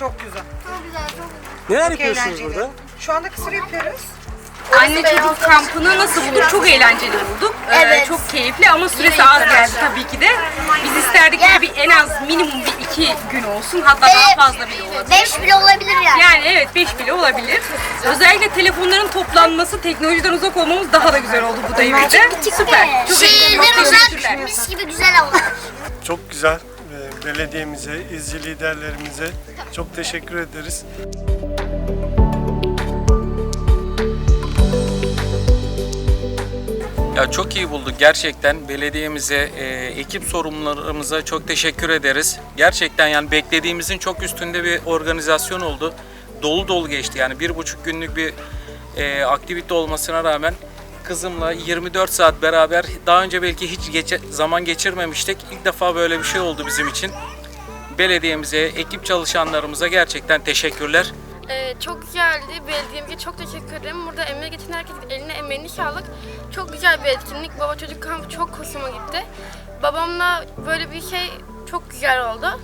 Çok yapıyorsunuz eğlenceli. burada? Şu anda kısır yapıyoruz. Anne çocuk kampını nasıl bulduk? Çok eğlenceli bulduk. Ee, Evet. çok keyifli ama süresi az geldi tabii ki de. Biz isterdik ki bir en az minimum bir iki gün olsun. Hatta daha fazla bile olabilir. 5 bile olabilir yani. Yani evet 5 bile olabilir. Özellikle telefonların toplanması, teknolojiden uzak olmamız daha da güzel oldu bu devirde. Süper. Çok Şehirden çok uzak mis gibi güzel oldu. Çok güzel. Belediyemize, izci liderlerimize çok teşekkür ederiz. Ya çok iyi bulduk gerçekten. Belediyemize, e, ekip sorumlularımıza çok teşekkür ederiz. Gerçekten yani beklediğimizin çok üstünde bir organizasyon oldu. Dolu dolu geçti yani bir buçuk günlük bir e, aktivite olmasına rağmen kızımla 24 saat beraber daha önce belki hiç geçe, zaman geçirmemiştik. İlk defa böyle bir şey oldu bizim için. Belediyemize, ekip çalışanlarımıza gerçekten teşekkürler. Ee, çok güzeldi. Belediyemize çok teşekkür ederim. Burada emeği geçen herkesin eline emeğini sağlık. Çok güzel bir etkinlik. Baba çocuk kampı çok hoşuma gitti. Babamla böyle bir şey çok güzel oldu.